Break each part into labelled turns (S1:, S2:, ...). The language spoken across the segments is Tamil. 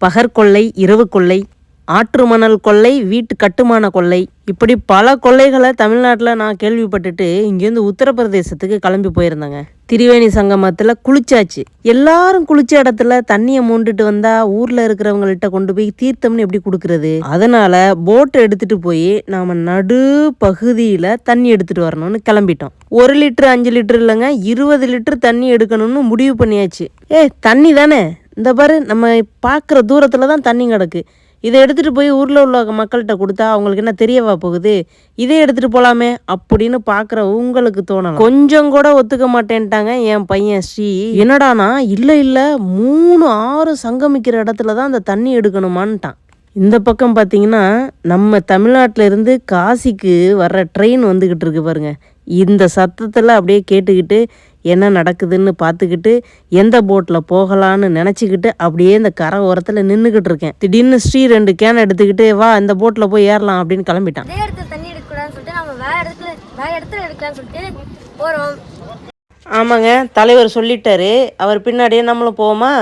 S1: பகற்கொள்ளை இரவு கொள்ளை ஆற்று மணல் கொள்ளை வீட்டு கட்டுமான கொள்ளை. இப்படி பல கொள்ளைகளை தமிழ்நாட்டில் நான் கேள்விப்பட்டுட்டு இங்கேருந்து உத்தரப்பிரதேசத்துக்கு கிளம்பி போயிருந்தேங்க. திரிவேணி சங்கமத்தில் குளிச்சாச்சு. எல்லாரும் குளிச்ச இடத்துல தண்ணியை மூண்டுட்டு வந்தா ஊரில் இருக்கிறவங்கள்ட்ட கொண்டு போய் தீர்த்தம்னு எப்படி கொடுக்கறது? அதனால போட்டை எடுத்துட்டு போய் நாம நடு பகுதியில் தண்ணி எடுத்துட்டு வரணும்னு கிளம்பிட்டோம். ஒரு லிட்டர் அஞ்சு லிட்டர் இல்லைங்க இருபது லிட்டர் தண்ணி எடுக்கணும்னு முடிவு பண்ணியாச்சு. ஏ தண்ணி தானே? இந்த பாரு நம்ம பார்க்குற தூரத்தில் தான் தண்ணி கிடக்கு. இதை எடுத்துகிட்டு போய் ஊரில் உள்ள மக்கள்கிட்ட கொடுத்தா அவங்களுக்கு என்ன தெரியவா போகுது? இதே எடுத்துகிட்டு போகலாமே அப்படின்னு பார்க்குற உங்களுக்கு தோணலாம். கொஞ்சம் கூட ஒத்துக்க மாட்டேன்ட்டாங்க என் பையன் ஸ்ரீ. என்னடானா இல்லை இல்லை மூணு ஆறு சங்கமிக்கிற இடத்துல தான் அந்த தண்ணி எடுக்கணுமான்ட்டான். இந்த பக்கம் பார்த்தீங்கன்னா நம்ம தமிழ்நாட்டில் இருந்து காசிக்கு வர்ற ட்ரெயின் வந்துக்கிட்டு இருக்கு பாருங்க. இந்த சத்தத்தில் அப்படியே கேட்டுக்கிட்டு என்ன நடக்குதுன்னு பார்த்துக்கிட்டு எந்த போட்டில் போகலான்னு நினச்சிக்கிட்டு அப்படியே இந்த கரை ஓரத்தில் நின்றுக்கிட்டு இருக்கேன். திடீர்னு ஸ்ரீ ரெண்டு கேன் எடுத்துக்கிட்டு வா இந்த போட்டில் போய் ஏறலாம் அப்படின்னு கிளம்பிட்டான்.
S2: இடத்துல தண்ணி எடுக்கக்கூடாதுன்னு சொல்லிட்டு நம்ம வேற இடத்துல வேற இடத்துல எடுக்கலாம்னு சொல்லிட்டு
S1: ஆமாங்க தலைவர் சொல்லிட்டாரு. அவர் பின்னாடியே நம்மளும் போவோமா?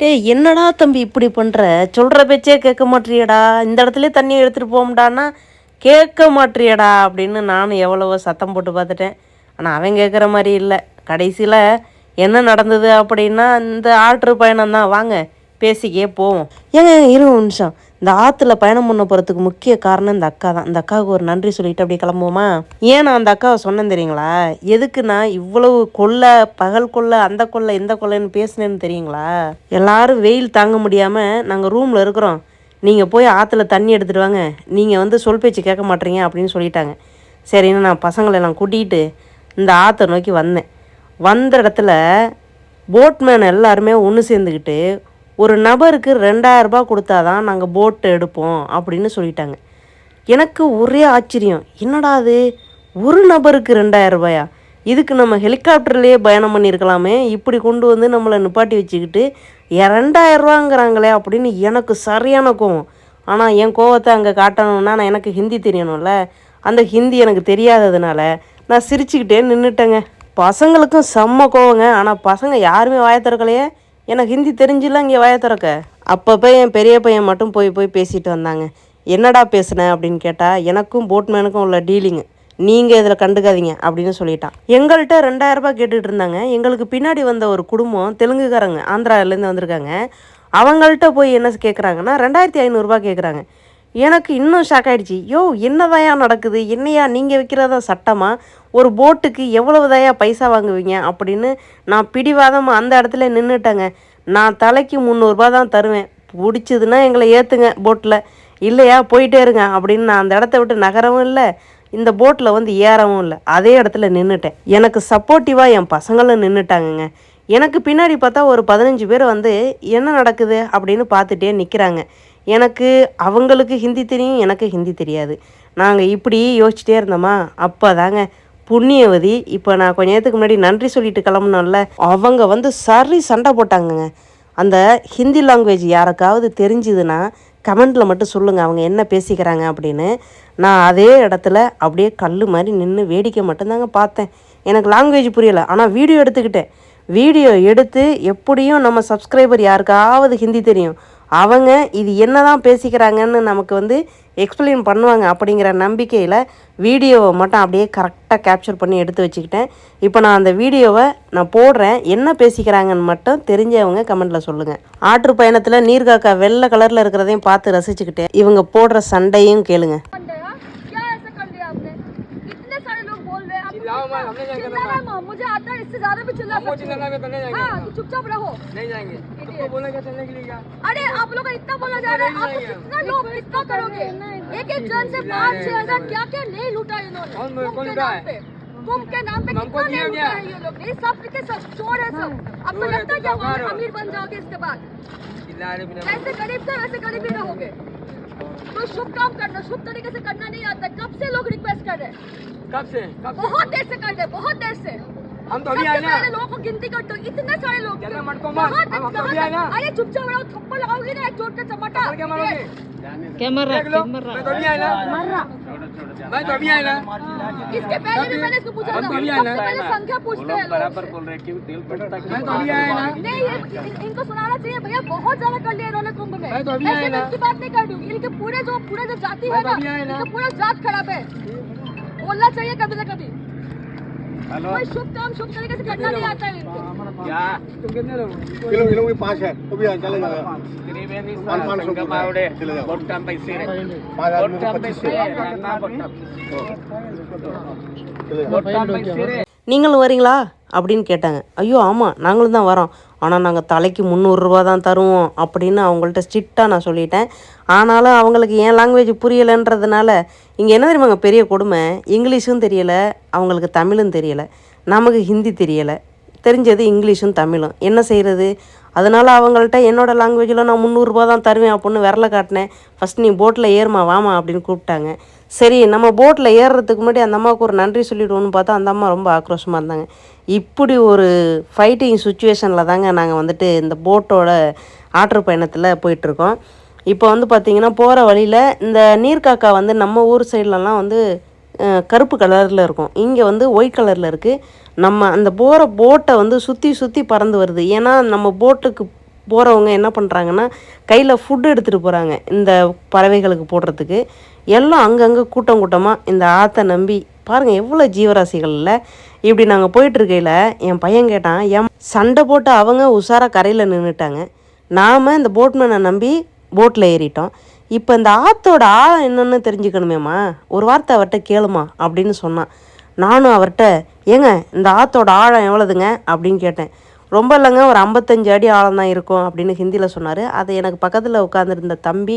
S1: டேய் என்னடா தம்பி இப்படி பண்ணுற சொல்கிற பேச்சே கேட்க மாட்றியடா இந்த இடத்துல தண்ணி எடுத்துகிட்டு போகும்டான்னா கேட்க மாட்றியடா அப்படின்னு நானும் எவ்வளவோ சத்தம் போட்டு பார்த்துட்டேன். ஆனால் அவன் கேட்குற மாதிரி இல்லை. கடைசியில் என்ன நடந்தது அப்படின்னா இந்த ஆற்று பயணம் தான். வாங்க பேசிக்கே போவோம். ஏங்க இருபது நிமிஷம். இந்த ஆற்றுல பயணம் பண்ண போகிறதுக்கு முக்கிய காரணம் இந்த அக்கா தான். இந்த அக்காவுக்கு ஒரு நன்றி சொல்லிட்டு அப்படியே கிளம்புவோமா? ஏன் நான் அந்த அக்காவை சொன்னேன் தெரியுங்களா? எதுக்குன்னா இவ்வளவு கொள்ளை பகல் கொள்ளை அந்த கொள்ளை இந்த கொள்ளைன்னு பேசுனேன்னு தெரியுங்களா? எல்லாரும் வெயில் தாங்க முடியாமல் நாங்கள் ரூமில் இருக்கிறோம். நீங்கள் போய் ஆற்றுல தண்ணி எடுத்துகிட்டு வாங்க. நீங்கள் வந்து சொல் பேச்சு கேட்க மாட்டீங்க அப்படின்னு சொல்லிட்டாங்க. சரின்னு நான் பசங்களை எல்லாம் கூட்டிகிட்டு இந்த ஆற்றை நோக்கி வந்தேன். வந்த இடத்துல போட்மேன் எல்லாருமே ஒன்று சேர்ந்துக்கிட்டு ஒரு நபருக்கு ரெண்டாயிரரூபா கொடுத்தா கொடுத்தாதான் நாங்கள் போட்டு எடுப்போம் அப்படின்னு சொல்லிட்டாங்க. எனக்கு ஒரே ஆச்சரியம். என்னடா அது? ஒரு நபருக்கு ரெண்டாயிரரூபாயா இதுக்கு நம்ம ஹெலிகாப்டர்லேயே பயணம் பண்ணியிருக்கலாமே. இப்படி கொண்டு வந்து நம்மளை நிப்பாட்டி வச்சுக்கிட்டு "ஏன் ரூபாங்கிறாங்களே அப்படின்னு எனக்கு சரியான கோவம். ஆனால் என் கோவத்தை அங்கே காட்டணும்னா நான் எனக்கு ஹிந்தி தெரியணும்ல. அந்த ஹிந்தி எனக்கு தெரியாததுனால நான் சிரிச்சுக்கிட்டே நின்றுட்டேங்க பசங்களுக்கும் செம்ம கோவங்க. ஆனால் பசங்க யாருமே வாய திறக்கலையே. எனக்கு ஹிந்தி தெரிஞ்சிಲ್ಲ இங்கே வாய திறக்க. அப்பப்போ என் பெரிய பையன் மட்டும் போய் போய் பேசிட்டு வந்தாங்க. என்னடா பேசுனேன் அப்படின்னு கேட்டால் எனக்கும் போட்மேனுக்கும் உள்ள டீலிங்கு. நீங்கள் இதில் கண்டுக்காதீங்க அப்படின்னு சொல்லிட்டான். எங்கள்கிட்ட ரெண்டாயிரரூபா கேட்டுகிட்டு கேட்டுட்டு இருந்தாங்க. எங்களுக்கு பின்னாடி வந்த ஒரு குடும்பம் தெலுங்குக்காரங்க ஆந்திராவிலேருந்து வந்திருக்காங்க. அவங்கள்ட்ட போய் என்ன கேட்குறாங்கன்னா ரெண்டாயிரத்தி ஐநூறுரூபா கேட்குறாங்க எனக்கு இன்னும் ஷாக் ஆகிடுச்சு யோ என்னதாயா நடக்குது? என்னையா நீங்கள் வைக்கிறதா சட்டமாக ஒரு போட்டுக்கு எவ்வளவுதாயா பைசா வாங்குவீங்க? அப்படின்னு நான் பிடிவாதமாக அந்த இடத்துல நின்றுட்டேங்க நான் தலைக்கு முந்நூறுரூபா தான் தருவேன். பிடிச்சதுன்னா எங்களை ஏற்றுங்க போட்டில் இல்லையா போயிட்டே இருங்க அப்படின்னு நான் அந்த இடத்த விட்டு நகரவும் இல்லை இந்த போட்டில் வந்து ஏறவும் இல்லை. அதே இடத்துல நின்றுட்டேன் எனக்கு சப்போர்ட்டிவாக என் பசங்களும் நின்றுட்டாங்கங்க எனக்கு பின்னாடி பார்த்தா ஒரு பதினஞ்சு பேர் வந்து என்ன நடக்குது? அப்படின்னு பார்த்துட்டே நிற்கிறாங்க எனக்கு அவங்களுக்கு ஹிந்தி தெரியும் எனக்கு ஹிந்தி தெரியாது. நாங்கள் இப்படி யோசிச்சுட்டே இருந்தோமா? அப்போ தாங்க புண்ணியவதி இப்போ நான் கொஞ்ச நேரத்துக்கு முன்னாடி நன்றி சொல்லிட்டு கிளம்புனோம்ல அவங்க வந்து சரி சண்டை போட்டாங்கங்க. அந்த ஹிந்தி லாங்குவேஜ் யாருக்காவது தெரிஞ்சுதுன்னா கமெண்ட்டில் மட்டும் சொல்லுங்கள் அவங்க என்ன பேசிக்கிறாங்க அப்படின்னு. நான் அதே இடத்துல அப்படியே கல் மாதிரி நின்று வேடிக்கை மட்டும்தாங்க பார்த்தேன். எனக்கு லாங்குவேஜ் புரியலை ஆனால் வீடியோ எடுத்துக்கிட்டேன். வீடியோ எடுத்து எப்படியும் நம்ம சப்ஸ்கிரைபர் யாருக்காவது ஹிந்தி தெரியும். அவங்க இது என்ன தான் பேசிக்கிறாங்கன்னு நமக்கு வந்து எக்ஸ்பிளைன் பண்ணுவாங்க அப்படிங்கிற நம்பிக்கையில் வீடியோவை மட்டும் அப்படியே கரெக்டாக கேப்சர் பண்ணி எடுத்து வச்சுக்கிட்டேன். இப்போ நான் அந்த வீடியோவை நான் போடுறேன். என்ன பேசிக்கிறாங்கன்னு மட்டும் தெரிஞ்சவங்க கமெண்ட்டில் சொல்லுங்கள் ஆற்று பயணத்தில் நீர்காக்கா வெள்ளை கலரில் இருக்கிறதையும் பார்த்து ரசிச்சுக்கிட்டேன் இவங்க போடுற சண்டையும்
S2: கேளுங்கள் हैं मुझे आता है इससे ज़्यादा भी चिल्ला सकती हूँ। हाँ तो चुपचाप रहो।
S3: नहीं जाएँगे। चलने के लिए क्या?
S2: अरे आप लोग इतना बोला जा रहा है आप कितना लोग कितना करोगे? एक एक जन से पाँच छह हज़ार क्या क्या नहीं लूटा इन्होंने?
S3: को
S2: नाम पे कितना नहीं लूटा है ये लोग? ये सब के सब चोर है सब। आपको लगता है
S3: तो
S2: क्या
S3: साहूकार
S2: अमीर बन जाओगे इसके बाद। जैसे गरीब थे वैसे गरीब ही रहोगे। तो शुभ काम करना शुभ तरीके से करना नहीं आता। कब से लोग रिक्वेस्ट कर रहे हैं?
S3: कब से? कब से?
S2: बहुत देर से कर रहे हैं बहुत देर से।
S3: हम तो अभी आए ना।
S2: लोगों को गिनती करते हो इतने सारे लोग।
S3: ज़्यादा मत को मार, हम- तो अभी आए ना।
S2: अरे चुपचाप रहो थप्पड़ लगाओगे ना एक चोट का चमटा।
S3: क्या मारोगे?
S1: कैमरा
S3: देख लो। मैं तो अभी आए ना। मैं तो अभी आया ना।
S2: इसके पहले भी मैंने इसको पूछा था।
S3: तो अभी
S2: सबसे
S3: आए ना।
S2: पहले संख्या पूछते हैं लोग
S3: मैं तो अभी आया ना।
S2: नहीं ये इनको सुनाना चाहिए भैया बहुत ज़्यादा कर लिया इन्होंने कुंभ में।
S3: मैं तो अभी आया
S2: मैं
S3: ना।
S2: इसकी बात नहीं कर दूँगी इनके पूरे जो पूरे जो जाति है
S3: तो
S2: ना
S3: ना।
S2: इनका पूरा जात खराब है। बोलना चाहिए कभी ना कभी। हेलो। कोई शुभ काम शुभ तरीके से करना नहीं आता है। क्या?
S3: तुम कितने लोग
S4: किलो किलो भी पाँच है। तो भी चले जाएगा त्रिवेणी सर का आवड़े बहुत कम पैसे है। हाँ। बहुत कम पैसे है। बहुत कम पैसे है।
S1: நீங்களும் வரீங்களா? அப்படின்னு கேட்டாங்க. ஐயோ ஆமாம் நாங்களும் தான் வரோம். ஆனால் நாங்கள் தலைக்கு முந்நூறுரூவா தான் தருவோம் அப்படின்னு அவங்கள்ட்ட ஸ்ட்ரிக்டாக நான் சொல்லிட்டேன். ஆனாலும் அவங்களுக்கு என் லாங்குவேஜ் புரியலைன்றதுனால இங்கே என்ன தெரியுமாங்க பெரிய கொடுமை? இங்கிலீஷும் தெரியலை அவங்களுக்கு தமிழும் தெரியலை நமக்கு ஹிந்தி தெரியலை. தெரிஞ்சது இங்கிலீஷும் தமிழும். என்ன செய்கிறது அதனால் அவங்கள்ட்ட என்னோடய லாங்குவேஜில் நான் முந்நூறுரூபா தான் தருவேன் அப்படின்னு விரல காட்டினேன். ஃபஸ்ட் நீ போட்டில் ஏறுமா வாமா அப்படின்னு கூப்பிட்டாங்க. சரி நம்ம போட்டில் ஏறுறதுக்கு முன்னாடி அந்த அம்மாவுக்கு ஒரு நன்றி சொல்லிவிடுவோன்னு பார்த்தா அந்த அம்மா ரொம்ப ஆக்ரோஷமாக இருந்தாங்க. இப்படி ஒரு ஃபைட்டிங் சுச்சுவேஷனில் தாங்க நாங்கள் வந்துட்டு இந்த போட்டோட ஆற்று பயணத்தில் போயிட்டுருக்கோம். இப்போ வந்து பார்த்திங்கன்னா போகிற வழியில் இந்த நீர்க்காக்கா வந்து நம்ம ஊர் சைட்லலாம் வந்து கருப்பு கலரில் இருக்கும். இங்கே வந்து ஒயிட் கலரில் இருக்குது நம்ம அந்த போகிற போட்டை வந்து சுற்றி சுற்றி பறந்து வருது. ஏன்னா நம்ம போட்டுக்கு போகிறவங்க என்ன பண்ணுறாங்கன்னா கையில் ஃபுட்டு எடுத்துகிட்டு போகிறாங்க இந்த பறவைகளுக்கு போடுறதுக்கு. எல்லாம் அங்கங்கே கூட்டம் கூட்டமாக இந்த ஆற்றை நம்பி பாருங்கள் எவ்வளோ ஜீவராசிகளில் இப்படி நாங்கள் போயிட்டுருக்கையில் என் பையன் கேட்டான் என் சண்டை போட்டு அவங்க உஷாராக கரையில் நின்றுட்டாங்க நாம் இந்த போட்மேனை நம்பி போட்டில் ஏறிட்டோம். இப்போ இந்த ஆற்றோட ஆழம் என்னென்னு தெரிஞ்சுக்கணுமேம்மா. ஒரு வார்த்தை அவர்கிட்ட கேளுமா அப்படின்னு சொன்னான். நானும் அவர்கிட்ட ஏங்க இந்த ஆற்றோட ஆழம் எவ்வளோதுங்க அப்படின்னு கேட்டேன். ரொம்ப இல்லைங்க ஒரு ஐம்பத்தஞ்சு அடி ஆழம் தான் இருக்கும் அப்படின்னு ஹிந்தியில் சொன்னார். அதை எனக்கு பக்கத்தில் உட்காந்துருந்த தம்பி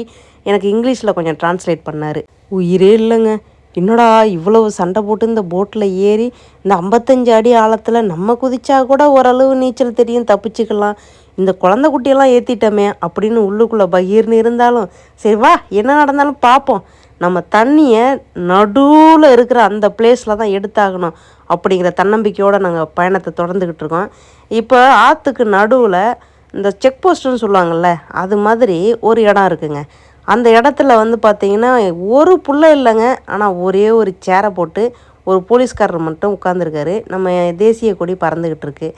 S1: எனக்கு இங்கிலீஷில் கொஞ்சம் ட்ரான்ஸ்லேட் பண்ணார். உயிரே இல்லைங்க. என்னடா இவ்வளவு சண்டை போட்டு இந்த போட்டில் ஏறி இந்த ஐம்பத்தஞ்சு அடி ஆழத்தில் நம்ம குதிச்சா கூட ஓரளவு நீச்சல் தெரியும் தப்பிச்சுக்கலாம். இந்த குழந்தை குட்டியெல்லாம் ஏற்றிட்டோமே அப்படின்னு உள்ளுக்குள்ளே பகீர்னு இருந்தாலும் சரி வா என்ன நடந்தாலும் பார்ப்போம் நம்ம தண்ணியை நடுவில் இருக்கிற அந்த பிளேஸில் தான் எடுத்தாகணும் அப்படிங்கிற தன்னம்பிக்கையோடு நாங்கள் பயணத்தை தொடர்ந்துக்கிட்டு இருக்கோம். இப்போ ஆற்றுக்கு நடுவில் இந்த செக் போஸ்ட்டுன்னு சொல்லுவாங்கள்ல அது மாதிரி ஒரு இடம் இருக்குங்க. அந்த இடத்துல வந்து பார்த்தீங்கன்னா ஒரு புள்ள இல்லைங்க ஆனால் ஒரே ஒரு சேரை போட்டு ஒரு போலீஸ்காரர் மட்டும் உட்காந்துருக்காரு நம்ம தேசிய கொடி பறந்துக்கிட்டு இருக்கு.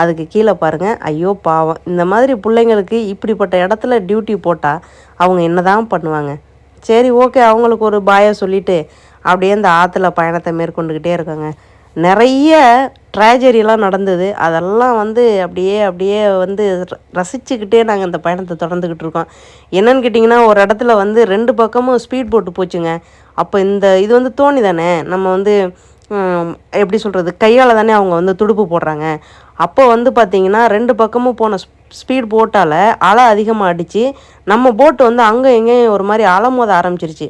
S1: அதுக்கு கீழே பாருங்கள் ஐயோ பாவம். இந்த மாதிரி பிள்ளைங்களுக்கு இப்படிப்பட்ட இடத்துல டியூட்டி போட்டால் அவங்க என்ன தான் பண்ணுவாங்க? சரி ஓகே அவங்களுக்கு ஒரு பாயை சொல்லிவிட்டு அப்படியே இந்த ஆற்றுல பயணத்தை மேற்கொண்டுக்கிட்டே இருக்காங்க. நிறைய ட்ராஜடிலாம் நடந்தது. அதெல்லாம் வந்து அப்படியே அப்படியே வந்து ர- ரசிச்சுக்கிட்டே நாங்கள் இந்த பயணத்தை தொடர்ந்துக்கிட்டு இருக்கோம். என்னன்னு கேட்டிங்கன்னா ஒரு இடத்துல வந்து ரெண்டு பக்கமும் ஸ்பீட் போட்டு போச்சுங்க. அப்போ இந்த இது வந்து தோணி தானே? நம்ம வந்து எப்படி சொல்கிறது கையால் தானே அவங்க வந்து துடுப்பு போடுறாங்க. அப்போ வந்து பார்த்திங்கன்னா ரெண்டு பக்கமும் போன ஸ்பீட் போட்டால் அலை அதிகமாக அடித்து நம்ம போட்டு வந்து அங்கே எங்கேயும் ஒரு மாதிரி அலமோத ஆரம்பிச்சிருச்சு.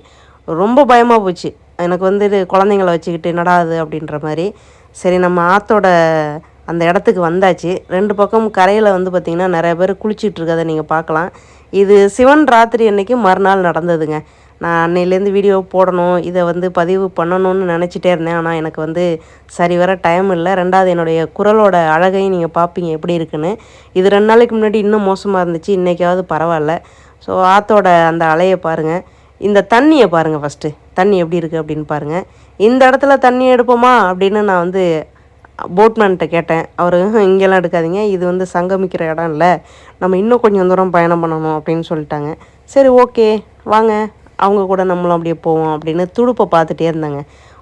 S1: ரொம்ப பயமாக போச்சு. எனக்கு வந்து இது குழந்தைங்கள வச்சுக்கிட்டு நடாது அப்படின்ற மாதிரி. சரி நம்ம ஆற்றோட அந்த இடத்துக்கு வந்தாச்சு. ரெண்டு பக்கம் கரையில் வந்து பார்த்திங்கன்னா நிறைய பேர் குளிச்சிட்டு இருக்கதை நீங்கள் பார்க்கலாம். இது சிவன் ராத்திரி அன்னைக்கு மறுநாள் நடந்ததுங்க. நான் அன்னையிலேருந்து வீடியோ போடணும் இதை வந்து பதிவு பண்ணணும்னு நினச்சிட்டே இருந்தேன். ஆனால் எனக்கு வந்து சரி வர டைம் இல்லை. ரெண்டாவது என்னுடைய குரலோட அழகையும் நீங்கள் பார்ப்பீங்க எப்படி இருக்குன்னு. இது ரெண்டு நாளைக்கு முன்னாடி இன்னும் மோசமாக இருந்துச்சு இன்றைக்காவது பரவாயில்ல. ஸோ ஆற்றோட அந்த அலையை பாருங்கள் இந்த தண்ணியை பாருங்கள் ஃபஸ்ட்டு தண்ணி எப்படி இருக்குது அப்படின்னு பாருங்கள் இந்த இடத்துல தண்ணி எடுப்போமா அப்படின்னு நான் வந்து போட்மேன்கிட்ட கேட்டேன். அவர் இங்கெல்லாம் எடுக்காதீங்க. இது வந்து சங்கமிக்கிற இடம் இல்லை. நம்ம இன்னும் கொஞ்சம் தூரம் பயணம் பண்ணணும் அப்படின்னு சொல்லிட்டாங்க. சரி ஓகே வாங்க. அவங்க கூட நம்மளும் அப்படியே போவோம் அப்படின்னு துடுப்பை பார்த்துட்டே இருந்தாங்க.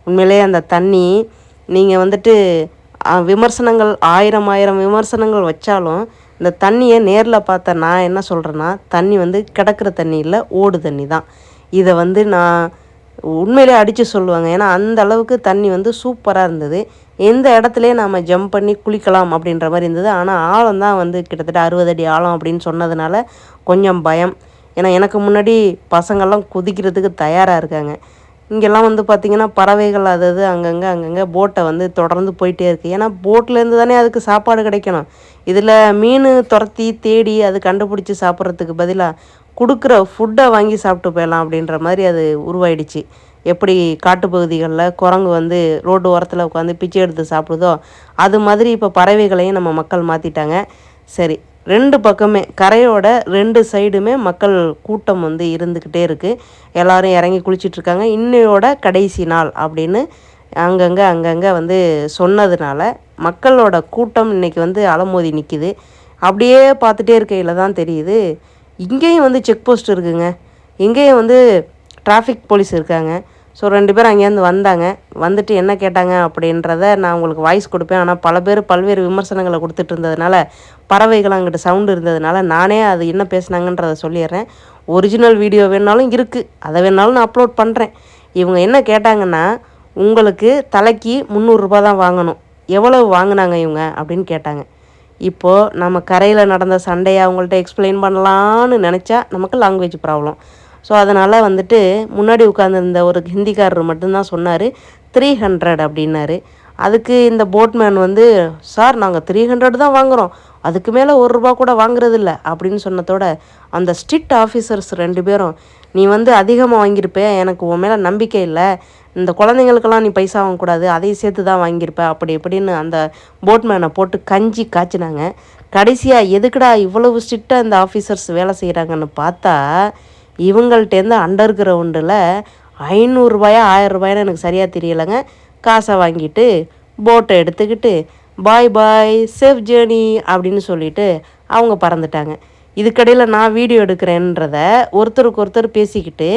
S1: உண்மையிலேயே அந்த தண்ணி நீங்கள் வந்துட்டு விமர்சனங்கள் ஆயிரம் ஆயிரம் விமர்சனங்கள் வச்சாலும் இந்த தண்ணியை நேரில் பார்த்த நான் என்ன சொல்கிறேன்னா தண்ணி வந்து கிடக்கிற தண்ணி இல்லை ஓடு தண்ணி தான். இதை வந்து நான் உண்மையிலே அடித்து சொல்லுவாங்க. ஏன்னா அந்த அளவுக்கு தண்ணி வந்து சூப்பராக இருந்தது. எந்த இடத்துலையே நாம் ஜம்ப் பண்ணி குளிக்கலாம் அப்படின்ற மாதிரி இருந்தது. ஆனால் ஆழம் தான் வந்து கிட்டத்தட்ட அறுபது அடி ஆழம் அப்படின்னு சொன்னதுனால கொஞ்சம் பயம். ஏன்னா எனக்கு முன்னாடி பசங்கள்லாம் குதிக்கிறதுக்கு தயாராக இருக்காங்க. இங்கெல்லாம் வந்து பார்த்திங்கன்னா பறவைகள் அது அது அங்கங்கே அங்கங்கே போட்டை வந்து தொடர்ந்து போயிட்டே இருக்குது ஏன்னா போட்லேருந்து தானே அதுக்கு சாப்பாடு கிடைக்கணும். இதில் மீன் துரத்தி தேடி அது கண்டுபிடிச்சி சாப்பிட்றதுக்கு பதிலாக கொடுக்குற ஃபுட்டை வாங்கி சாப்பிட்டு போயிடலாம் அப்படின்ற மாதிரி அது உருவாயிடுச்சு. எப்படி காட்டுப்பகுதிகளில் குரங்கு வந்து ரோடு ஓரத்தில் உட்காந்து பிச்சை எடுத்து சாப்பிடுதோ அது மாதிரி இப்போ பறவைகளையும் நம்ம மக்கள் மாற்றிட்டாங்க சரி ரெண்டு பக்கமே கரையோட ரெண்டு சைடுமே மக்கள் கூட்டம் வந்து இருந்துக்கிட்டே இருக்குது எல்லோரும் இறங்கி குளிச்சிட்ருக்காங்க. இன்னையோட கடைசி நாள் அப்படின்னு அங்கங்கே அங்கங்கே வந்து சொன்னதுனால மக்களோட கூட்டம் இன்னைக்கு வந்து அலமோதி நிற்கிது அப்படியே பார்த்துட்டே இருக்கையில் தான் தெரியுது. இங்கேயும் வந்து செக் போஸ்ட் இருக்குங்க. இங்கேயும் வந்து டிராஃபிக் போலீஸ் இருக்காங்க. ஸோ ரெண்டு பேரும் அங்கேருந்து வந்தாங்க. வந்துட்டு என்ன கேட்டாங்க அப்படின்றத நான் உங்களுக்கு வாய்ஸ் கொடுப்பேன். ஆனால் பல பேர் பல்வேறு விமர்சனங்களை கொடுத்துட்டு இருந்ததுனால பறவைகள் அங்கிட்ட சவுண்டு இருந்ததுனால நானே அது என்ன பேசுனாங்கன்றத சொல்லிடுறேன். ஒரிஜினல் வீடியோ வேணாலும் இருக்குது அதை வேணாலும் நான் அப்லோட் பண்ணுறேன் இவங்க என்ன கேட்டாங்கன்னா உங்களுக்கு தலைக்கு முந்நூறுரூபா தான் வாங்கணும். எவ்வளவு வாங்கினாங்க இவங்க அப்படின்னு கேட்டாங்க. இப்போது நம்ம கரையில் நடந்த சண்டையை அவங்கள்ட்ட எக்ஸ்பிளைன் பண்ணலான்னு நினச்சா நமக்கு லாங்குவேஜ் ப்ராப்ளம் ஸோ அதனால் வந்துட்டு முன்னாடி உட்காந்துருந்த ஒரு ஹிந்திக்காரர் மட்டும்தான் சொன்னார். த்ரீ ஹண்ட்ரட் அப்படின்னாரு. அதுக்கு இந்த போட்மேன் வந்து சார் நாங்கள் த்ரீ ஹண்ட்ரட் தான் வாங்குகிறோம் அதுக்கு மேலே ஒரு ரூபா கூட வாங்குறதில்ல. அப்படின்னு சொன்னதோட அந்த ஸ்ட்ரிக்ட் ஆஃபீஸர்ஸ் ரெண்டு பேரும் நீ வந்து அதிகமாக வாங்கியிருப்ப. எனக்கு உன் மேலே நம்பிக்கை இல்லை. இந்த குழந்தைங்களுக்கெல்லாம் நீ பைசா வாங்கக்கூடாது அதையும் சேர்த்து தான் வாங்கியிருப்ப. அப்படி இப்படின்னு அந்த போட்மேனை போட்டு கஞ்சி காய்ச்சினாங்க. கடைசியாக எதுக்குடா இவ்வளவு ஸ்ட்ரிக்டாக இந்த ஆஃபீஸர்ஸ் வேலை செய்கிறாங்கன்னு பார்த்தா இவங்கள்ட்டேருந்து அண்டர் கிரவுண்டில் ஐநூறுரூபாயா ஆயரூபாயான்னு ரூபாயான்னு எனக்கு சரியாக தெரியலைங்க. காசை வாங்கிட்டு போட்டை எடுத்துக்கிட்டு பாய் பாய் சேஃப் ஜேர்னி அப்படின்னு சொல்லிட்டு அவங்க பறந்துட்டாங்க. இதுக்கடையில் நான் வீடியோ எடுக்கிறேன்றத ஒருத்தருக்கு ஒருத்தர் பேசிக்கிட்டு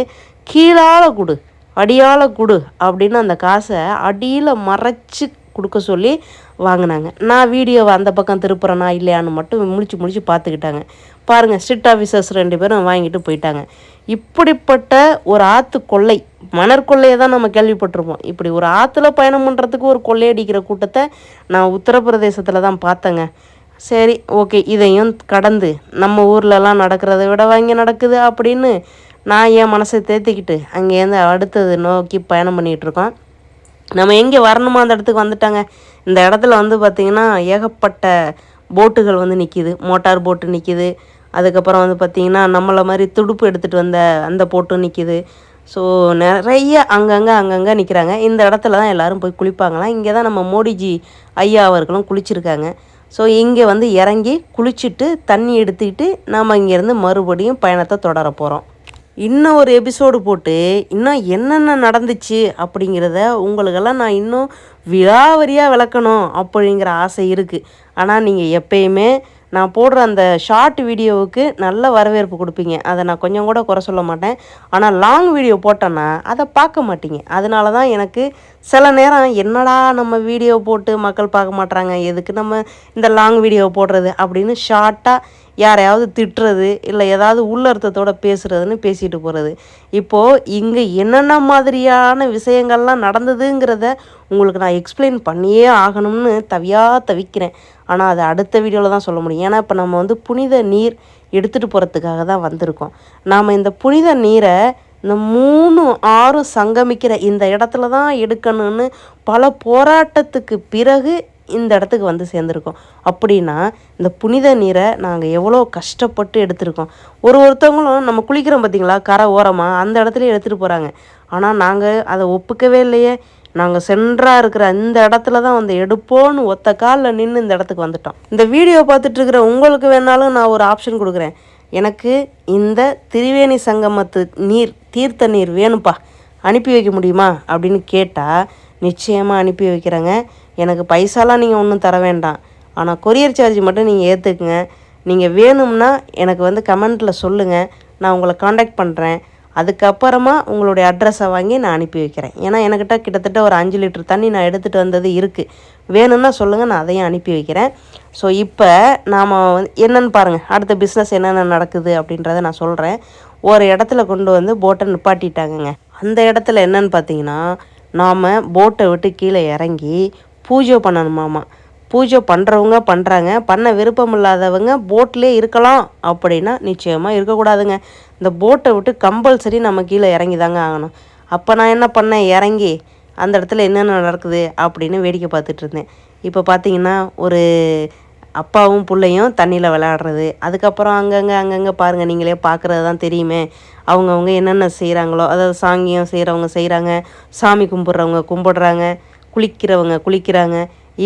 S1: கீழால் கொடு அடியால் கொடு அப்படின்னு அந்த காசை அடியில் மறைச்சி கொடுக்க சொல்லி வாங்கினாங்க. நான் வீடியோவை அந்த பக்கம் திருப்புறேனா இல்லையான்னு மட்டும் முழிச்சு முழிச்சு பார்த்துக்கிட்டாங்க. பாருங்கள் ஸ்ட்ரிக்ட் ஆஃபீஸர்ஸ் ரெண்டு பேரும் வாங்கிட்டு போயிட்டாங்க. இப்படிப்பட்ட ஒரு ஆற்று கொள்ளை மணற்கொள்ளையை தான் நம்ம கேள்விப்பட்டிருப்போம். இப்படி ஒரு ஆற்றுல பயணம் பண்ணுறதுக்கு ஒரு கொள்ளையடிக்கிற கூட்டத்தை நான் உத்தரப்பிரதேசத்தில் தான் பார்த்தேங்க. சரி ஓகே இதையும் கடந்து நம்ம ஊர்லலாம் நடக்கிறத விட வாங்கி நடக்குது அப்படின்னு நான் என் மனசை தேத்திக்கிட்டு அங்கேருந்து அடுத்தது நோக்கி பயணம் பண்ணிகிட்ருக்கோம். நம்ம எங்கே வரணுமோ அந்த இடத்துக்கு வந்துட்டாங்க. இந்த இடத்துல வந்து பார்த்திங்கன்னா ஏகப்பட்ட போட்டுகள் வந்து நிற்கிது மோட்டார் போட்டு நிற்கிது அதுக்கப்புறம் வந்து பார்த்திங்கன்னா நம்மளை மாதிரி துடுப்பு எடுத்துகிட்டு வந்த அந்த போட்டும் நிற்கிது ஸோ நிறைய அங்கங்கே அங்கங்கே நிற்கிறாங்க இந்த இடத்துல தான் எல்லோரும் போய் குளிப்பாங்களாம். இங்கே தான் நம்ம மோடிஜி ஐயா அவர்களும் குளிச்சிருக்காங்க. ஸோ இங்கே வந்து இறங்கி குளிச்சுட்டு தண்ணி எடுத்துக்கிட்டு நாம் இங்கேருந்து மறுபடியும் பயணத்தை தொடர போகிறோம் இன்னும் ஒரு எபிசோடு போட்டு இன்னும் என்னென்ன நடந்துச்சு அப்படிங்கிறத உங்களுக்கெல்லாம் நான் இன்னும் விலாவரியாக விளக்கணும் அப்படிங்கிற ஆசை இருக்குது ஆனால் நீங்கள் எப்பயுமே நான் போடுற அந்த ஷார்ட் வீடியோவுக்கு நல்ல வரவேற்பு கொடுப்பீங்க. அதை நான் கொஞ்சம் கூட குறை சொல்ல மாட்டேன். ஆனால் லாங் வீடியோ போட்டேன்னா அதை பார்க்க மாட்டீங்க. அதனால தான் எனக்கு சில நேரம் என்னடா நம்ம வீடியோ போட்டு மக்கள் பார்க்க மாட்றாங்க எதுக்கு நம்ம இந்த லாங் வீடியோ போடுறது அப்படின்னு ஷார்ட்டாக யாரையாவது திட்டுறது இல்லை ஏதாவது உள்ளர்த்தத்தோட பேசுகிறதுன்னு பேசிட்டு போகிறது இப்போது இங்கே என்னென்ன மாதிரியான விஷயங்கள்லாம் நடந்ததுங்கிறத உங்களுக்கு நான் எக்ஸ்பிளைன் பண்ணியே ஆகணும்னு தவியாக தவிக்கிறேன். ஆனால் அது அடுத்த வீடியோவில் தான் சொல்ல முடியும். ஏன்னா இப்போ நம்ம வந்து புனித நீர் எடுத்துகிட்டு போகிறதுக்காக தான் வந்திருக்கோம். நாம் இந்த புனித நீரை இந்த மூணு ஆறும் சங்கமிக்கிற இந்த இடத்துல தான் எடுக்கணும்னு பல போராட்டத்துக்கு பிறகு இந்த இடத்துக்கு வந்து சேர்ந்துருக்கோம். அப்படின்னா இந்த புனித நீரை நாங்கள் எவ்வளோ கஷ்டப்பட்டு எடுத்திருக்கோம். ஒரு ஒருத்தவங்களும் நம்ம குளிக்கிறோம் பார்த்தீங்களா கரை ஓரமாக அந்த இடத்துல எடுத்துகிட்டு போகிறாங்க ஆனால் நாங்கள் அதை ஒப்புக்கவே இல்லையே. நாங்கள் சென்றாக இருக்கிற இந்த இடத்துல தான் வந்து எடுப்போன்னு ஒத்த காலில் நின்று இந்த இடத்துக்கு வந்துட்டோம். இந்த வீடியோ பார்த்துட்ருக்குற உங்களுக்கு வேணாலும் நான் ஒரு ஆப்ஷன் கொடுக்குறேன். எனக்கு இந்த திரிவேணி சங்கமத்து நீர் தீர்த்த நீர் வேணும்ப்பா. அனுப்பி வைக்க முடியுமா அப்படின்னு கேட்டால் நிச்சயமாக அனுப்பி வைக்கிறேங்க. எனக்கு பைசாலாம் நீங்கள் ஒன்றும் தர வேண்டாம். ஆனால் கொரியர் சார்ஜ் மட்டும் நீங்கள் ஏற்றுக்குங்க நீங்கள் வேணும்னா எனக்கு வந்து கமெண்ட்டில் சொல்லுங்கள் நான் உங்களை காண்டாக்ட் பண்ணுறேன் அதுக்கப்புறமா உங்களுடைய அட்ரஸை வாங்கி நான் அனுப்பி வைக்கிறேன். ஏன்னா என்கிட்ட கிட்டத்தட்ட ஒரு அஞ்சு லிட்டர் தண்ணி நான் எடுத்துகிட்டு வந்தது இருக்குது வேணும்னா சொல்லுங்கள் நான் அதையும் அனுப்பி வைக்கிறேன். ஸோ இப்போ நாம் வந்து என்னென்னு பாருங்கள் அடுத்த பிஸ்னஸ் என்னென்ன நடக்குது அப்படின்றத நான் சொல்கிறேன் ஒரு இடத்துல கொண்டு வந்து போட்டை நிப்பாட்டிட்டாங்கங்க. அந்த இடத்துல என்னன்னு பார்த்தீங்கன்னா நாம் போட்டை விட்டு கீழே இறங்கி பூஜை பண்ணணுமாமா பூஜை பண்ணுறவங்க பண்ணுறாங்க பண்ண விருப்பம் இல்லாதவங்க போட்லேயே இருக்கலாம் அப்படின்னா நிச்சயமாக இருக்கக்கூடாதுங்க. இந்த போட்டை விட்டு கம்பல்சரி நம்ம கீழே இறங்கி தாங்க ஆகணும். அப்போ நான் என்ன பண்ணேன்? இறங்கி அந்த இடத்துல என்னென்ன நடக்குது அப்படின்னு வேடிக்கை பார்த்துட்டு இருந்தேன். இப்போ பார்த்தீங்கன்னா ஒரு அப்பாவும் பிள்ளையும் தண்ணியில் விளையாடுறது. அதுக்கப்புறம் அங்கங்கே அங்கங்கே பாருங்கள் நீங்களே பார்க்குறது தான் தெரியுமே. அவங்கவுங்க என்னென்ன செய்கிறாங்களோ அதாவது சாங்கியம் செய்கிறவங்க செய்கிறாங்க சாமி கும்பிட்றவங்க கும்பிடுறாங்க குளிக்கிறவங்க குளிக்கிறாங்க.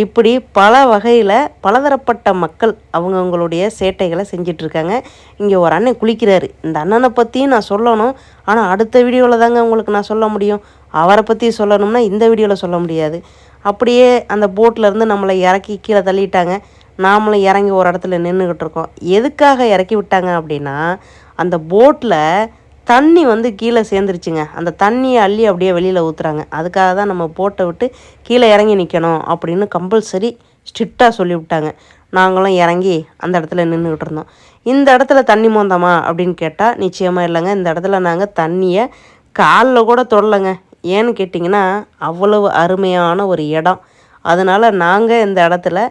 S1: இப்படி பல வகையில் பலதரப்பட்ட மக்கள் அவங்கவுங்களுடைய சேட்டைகளை செஞ்சிட்ருக்காங்க. இங்கே ஒரு அண்ணன் குளிக்கிறாரு. இந்த அண்ணனை பற்றியும் நான் சொல்லணும். ஆனால் அடுத்த வீடியோவில் தாங்க உங்களுக்கு நான் சொல்ல முடியும். அவரை பற்றி சொல்லணும்னா இந்த வீடியோவில் சொல்ல முடியாது. அப்படியே அந்த போட்டில் இருந்து நம்மளை இறக்கி கீழே தள்ளிட்டாங்க. நாமளும் இறங்கி ஒரு இடத்துல நின்றுக்கிட்டு இருக்கோம். எதுக்காக இறக்கி விட்டாங்க அப்படின்னா அந்த போட்டில் தண்ணி வந்து கீழே சேர்ந்துருச்சுங்க. அந்த தண்ணியை அள்ளி அப்படியே வெளியில் ஊற்றுறாங்க அதுக்காக தான் நம்ம போட்டை விட்டு கீழே இறங்கி நிற்கணும் அப்படின்னு கம்பல்சரி ஸ்ட்ரிக்டாக சொல்லிவிட்டாங்க நாங்களும் இறங்கி அந்த இடத்துல நின்றுக்கிட்டு இருந்தோம். இந்த இடத்துல தண்ணி மோந்தமா அப்படின்னு கேட்டால் நிச்சயமாக இல்லைங்க. இந்த இடத்துல நாங்கள் தண்ணியை காலில் கூட தொடலைங்க. ஏன்னு கேட்டிங்கன்னா அவ்வளவு அருமையான ஒரு இடம். அதனால் நாங்கள் இந்த இடத்துல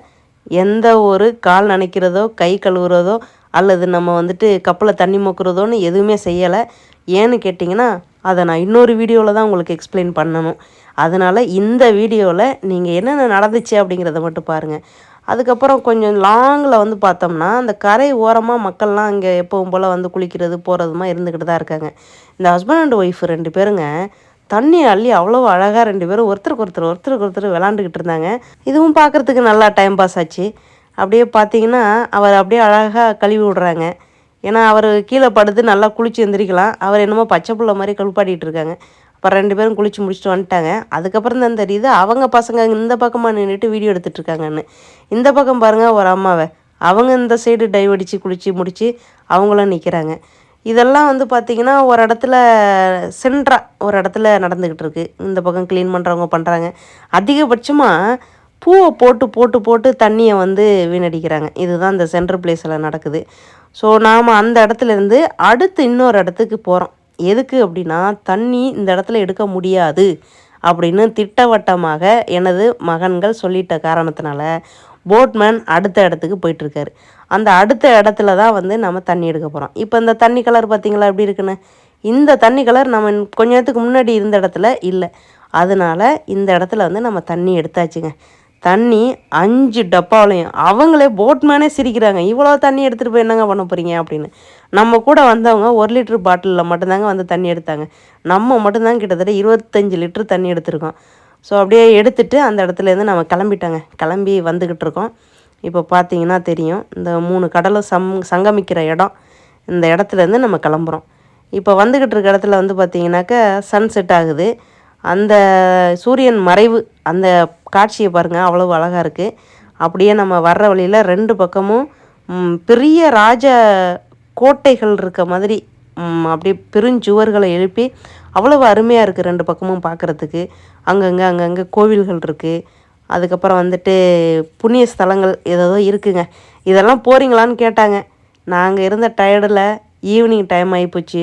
S1: எந்த ஒரு கால் நனைக்கிறதோ கை கழுவுறதோ அல்லது நம்ம வந்துட்டு கப்பில் தண்ணி மொக்குறதோன்னு எதுவுமே செய்யலை. ஏன்னு கேட்டிங்கன்னா அதை நான் இன்னொரு வீடியோவில் தான் உங்களுக்கு எக்ஸ்பிளைன் பண்ணணும். அதனால் இந்த வீடியோவில் நீங்கள் என்னென்ன நடந்துச்சு அப்படிங்கிறத மட்டும் பாருங்கள் அதுக்கப்புறம் கொஞ்சம் லாங்கில் வந்து பார்த்தோம்னா அந்த கரை ஓரமாக மக்கள்லாம் இங்கே எப்பவும் போல் வந்து குளிக்கிறது போகிறதுமா இருந்துக்கிட்டு தான் இருக்காங்க. இந்த ஹஸ்பண்ட் அண்ட் ஒய்ஃப் ரெண்டு பேருங்க தண்ணி அள்ளி அவ்வளோ அழகாக ரெண்டு பேரும் ஒருத்தருக்கு ஒருத்தர் ஒருத்தருக்கு ஒருத்தர் விளாண்டுக்கிட்டு இருந்தாங்க. இதுவும் பார்க்குறதுக்கு நல்லா டைம் பாஸ் ஆச்சு. அப்படியே பார்த்தீங்கன்னா அவர் அப்படியே அழகாக கழுவி விடுறாங்க. ஏன்னா அவர் கீழே படுத்து நல்லா குளிச்சு எந்திரிக்கலாம். அவர் என்னமோ பச்சை புள்ள மாதிரி கழுப்பாடிட்டு இருக்காங்க. அப்புறம் ரெண்டு பேரும் குளிச்சு முடிச்சுட்டு வந்துட்டாங்க. அதுக்கப்புறம் தான் தெரியுது அவங்க பசங்க இந்த பக்கமாக நின்றுட்டு வீடியோ எடுத்துட்டு இருக்காங்கன்னு. இந்த பக்கம் பாருங்கள் ஒரு அம்மாவை. அவங்க இந்த சைடு டைவ் அடித்து குளித்து முடித்து அவங்களும் நிற்கிறாங்க இதெல்லாம் வந்து பார்த்திங்கன்னா ஒரு இடத்துல சென்ட்ரா ஒரு இடத்துல நடந்துக்கிட்டு இருக்குது இந்த பக்கம் க்ளீன் பண்ணுறவங்க பண்ணுறாங்க அதிகபட்சமாக பூவை போட்டு போட்டு போட்டு தண்ணியை வந்து வீணடிக்கிறாங்க. இதுதான் இந்த சென்ட்ரல் பிளேஸில் நடக்குது. ஸோ நாம் அந்த இடத்துல இருந்து அடுத்து இன்னொரு இடத்துக்கு போகிறோம் எதுக்கு அப்படின்னா தண்ணி இந்த இடத்துல எடுக்க முடியாது அப்படின்னு திட்டவட்டமாக எனது மகன்கள் சொல்லிட்ட காரணத்தினால போட்மேன் அடுத்த இடத்துக்கு போயிட்டுருக்காரு. அந்த அடுத்த இடத்துல தான் வந்து நம்ம தண்ணி எடுக்க போகிறோம் இப்போ இந்த தண்ணி கலர் பார்த்திங்களா எப்படி இருக்குன்னு? இந்த தண்ணி கலர் நம்ம கொஞ்ச நேரத்துக்கு முன்னாடி இருந்த இடத்துல இல்லை. அதனால் இந்த இடத்துல வந்து நம்ம தண்ணி எடுத்தாச்சுங்க. தண்ணி அஞ்சு டப்பாவிலையும் அவங்களே போட்மேனே சிரிக்கிறாங்க. இவ்வளோ தண்ணி எடுத்துகிட்டு போய் என்னங்க பண்ண போகிறீங்க அப்படின்னு. நம்ம கூட வந்தவங்க ஒரு லிட்டர் பாட்டிலில் மட்டும்தாங்க வந்து தண்ணி எடுத்தாங்க. நம்ம மட்டும்தான் கிட்டத்தட்ட இருபத்தஞ்சி லிட்டர் தண்ணி எடுத்திருக்கோம். ஸோ அப்படியே எடுத்துட்டு அந்த இடத்துலேருந்து நம்ம கிளம்பிட்டாங்க. கிளம்பி வந்துக்கிட்டு இருக்கோம். இப்போ பார்த்தீங்கன்னா தெரியும் இந்த மூணு கடலும் சம் சங்கமிக்கிற இடம் இந்த இடத்துலேருந்து நம்ம கிளம்புறோம். இப்போ வந்துக்கிட்டு இருக்க இடத்துல வந்து பார்த்தீங்கன்னாக்கா சன் செட் ஆகுது. அந்த சூரியன் மறைவு அந்த காட்சியை பாருங்கள் அவ்வளவு அழகாக இருக்குது அப்படியே நம்ம வர்ற வழியில் ரெண்டு பக்கமும் பெரிய ராஜ கோட்டைகள் இருக்க மாதிரி அப்படியே பெருஞ்சுவர்களை எழுப்பி அவ்வளவு அருமையாக இருக்குது ரெண்டு பக்கமும் பார்க்குறதுக்கு அங்கங்கே அங்கங்கே கோவில்கள் இருக்குது அதுக்கப்புறம் வந்துட்டு புண்ணிய ஸ்தலங்கள் ஏதோ இருக்குங்க. இதெல்லாம் போகிறீங்களான்னு கேட்டாங்க. நாங்கள் இருந்த டயர்டில் ஈவினிங் டைம் ஆகிப்போச்சு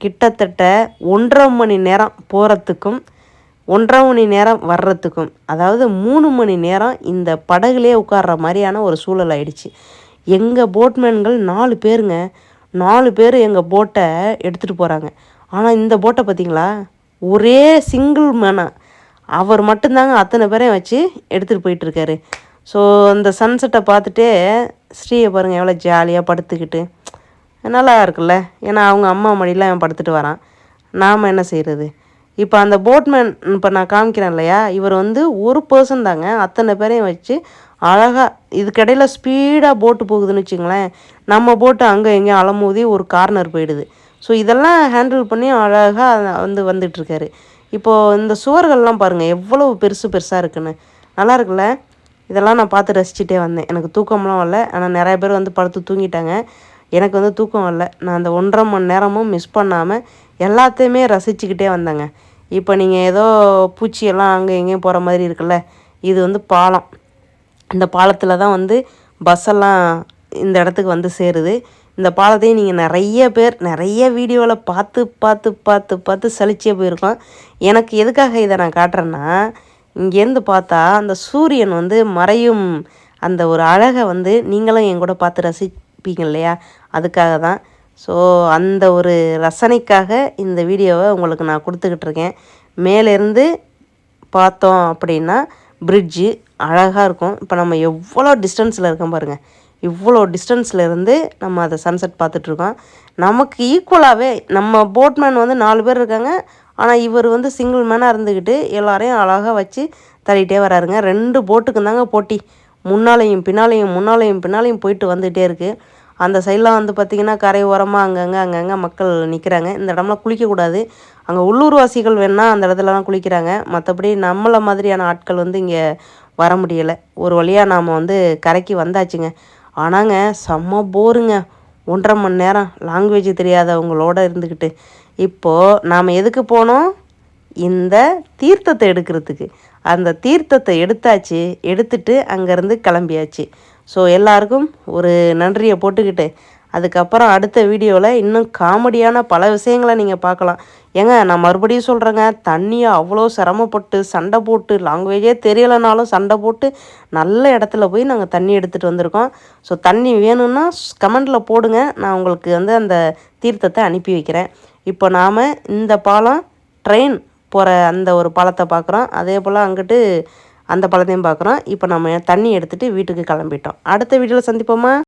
S1: கிட்டத்தட்ட ஒன்றரை மணி நேரம் போகிறதுக்கும் ஒன்றரை மணி நேரம் வர்றதுக்கும் அதாவது மூணு மணி நேரம் இந்த படகுலே உட்கார்ற மாதிரியான ஒரு சூழல் ஆயிடுச்சு. எங்கள் போட்மேன்கள் நாலு பேருங்க. நாலு பேர் எங்கள் போட்டை எடுத்துகிட்டு போகிறாங்க ஆனால் இந்த போட்டை பார்த்தீங்களா ஒரே சிங்கிள் மேனாக அவர் மட்டும்தாங்க அத்தனை பேரையும் வச்சு எடுத்துகிட்டு போயிட்டுருக்காரு. ஸோ அந்த சன்செட்டை பார்த்துட்டே ஸ்ரீயை பாருங்கள் எவ்வளோ ஜாலியாக படுத்துக்கிட்டு. நல்லா இருக்குல்ல? ஏன்னா அவங்க அம்மா மடியில் அவன் படுத்துட்டு வரான். நாம் என்ன செய்கிறது இப்போ அந்த போட்மேன் இப்போ நான் காமிக்கிறேன் இல்லையா? இவர் வந்து ஒரு பர்சன் தாங்க. அத்தனை பேரையும் வச்சு அழகாக இதுக்கிடையில் ஸ்பீடாக போட்டு போகுதுன்னு வச்சுங்களேன் நம்ம போட்டு அங்கே எங்கேயும் அலமோதி ஒரு கார்னர் போயிடுது. ஸோ இதெல்லாம் ஹேண்டில் பண்ணி அழகாக வந்து வந்துட்டுருக்காரு. இப்போது இந்த சுவர்கள்லாம் பாருங்கள் எவ்வளவு பெருசு பெருசாக இருக்குன்னு. நல்லா இருக்குல்ல? இதெல்லாம் நான் பார்த்து ரசிச்சுட்டே வந்தேன். எனக்கு தூக்கம்லாம் வரல. ஆனால் நிறைய பேர் வந்து படுத்து தூங்கிட்டாங்க. எனக்கு வந்து தூக்கம் வரல. நான் அந்த ஒன்றரை மணி நேரமும் மிஸ் பண்ணாமல் எல்லாத்தையுமே ரசிச்சுக்கிட்டே வந்தேங்க. இப்போ நீங்கள் ஏதோ பூச்சியெல்லாம் அங்கே எங்கேயும் போகிற மாதிரி இருக்குல்ல? இது வந்து பாலம். இந்த பாலத்தில் தான் வந்து பஸ்ஸெல்லாம் இந்த இடத்துக்கு வந்து சேருது. இந்த பாலத்தையும் நீங்கள் நிறைய பேர் நிறைய வீடியோவில் பார்த்து பார்த்து பார்த்து பார்த்து சலிச்சே போயிருக்கோம் எனக்கு எதுக்காக இதை நான் காட்டுறேன்னா இங்கேருந்து பார்த்தா அந்த சூரியன் வந்து மறையும் அந்த ஒரு அழகை வந்து நீங்களும் என் கூட பார்த்து ரசிப்பீங்க இல்லையா? அதுக்காக தான். ஸோ அந்த ஒரு ரசனைக்காக இந்த வீடியோவை உங்களுக்கு நான் கொடுத்துக்கிட்டு இருக்கேன். மேலேருந்து பார்த்தோம் அப்படின்னா பிரிட்ஜு அழகாக இருக்கும். இப்போ நம்ம எவ்வளோ டிஸ்டன்ஸில் இருக்கோம் பாருங்கள் இவ்வளோ டிஸ்டன்ஸில் இருந்து நம்ம அதை சன்செட் பார்த்துட்ருக்கோம். நமக்கு ஈக்குவலாகவே நம்ம போட்மேன் வந்து நாலு பேர் இருக்காங்க. ஆனால் இவர் வந்து சிங்கிள் மேனாக இருந்துக்கிட்டு எல்லாரையும் அழகாக வச்சு தள்ளிகிட்டே வராருங்க. ரெண்டு போட்டுக்கு தாங்க போட்டி. முன்னாலையும் பின்னாலையும் முன்னாலையும் பின்னாலையும் போயிட்டு வந்துகிட்டே இருக்குது அந்த சைட்லாம் வந்து பார்த்திங்கன்னா கரை ஓரமாக அங்கங்கே அங்கங்கே மக்கள் நிற்கிறாங்க இந்த இடம்லாம் குளிக்கக்கூடாது அங்கே உள்ளூர்வாசிகள் வேணால் அந்த இடத்துலலாம் குளிக்கிறாங்க. மற்றபடி நம்மளை மாதிரியான ஆட்கள் வந்து இங்கே வர முடியலை. ஒரு வழியாக நாம் வந்து கரைக்கு வந்தாச்சுங்க. ஆனாங்க செம்ம போருங்க. ஒன்றரை மணி நேரம் லாங்குவேஜ் தெரியாதவங்களோட இருந்துக்கிட்டு இப்போது நாம் எதுக்கு போனோம்? இந்த தீர்த்தத்தை எடுக்கிறதுக்கு. அந்த தீர்த்தத்தை எடுத்தாச்சு எடுத்துட்டு அங்கேருந்து கிளம்பியாச்சு. ஸோ எல்லாருக்கும் ஒரு நன்றியை போட்டுக்கிட்டு அதுக்கப்புறம் அடுத்த வீடியோவில் இன்னும் காமெடியான பல விஷயங்களை நீங்கள் பார்க்கலாம். ஏங்க நான் மறுபடியும் சொல்கிறேங்க தண்ணியை அவ்வளோ சிரமப்பட்டு சண்டை போட்டு லாங்குவேஜே தெரியலைனாலும் சண்டை போட்டு நல்ல இடத்துல போய் நாங்கள் தண்ணி எடுத்துகிட்டு வந்திருக்கோம். ஸோ தண்ணி வேணும்னா கமெண்டில் போடுங்க. நான் உங்களுக்கு வந்து அந்த தீர்த்தத்தை அனுப்பி வைக்கிறேன். இப்போ நாம் இந்த பாலம் ட்ரெயின் போகிற அந்த ஒரு பாலத்தை பார்க்குறோம். அதே போல் அங்கிட்டு அந்த பாலத்தையும் பார்க்குறோம். இப்போ நம்ம தண்ணி எடுத்துகிட்டு வீட்டுக்கு கிளம்பிட்டோம். அடுத்த வீடியோவில் சந்திப்போமா?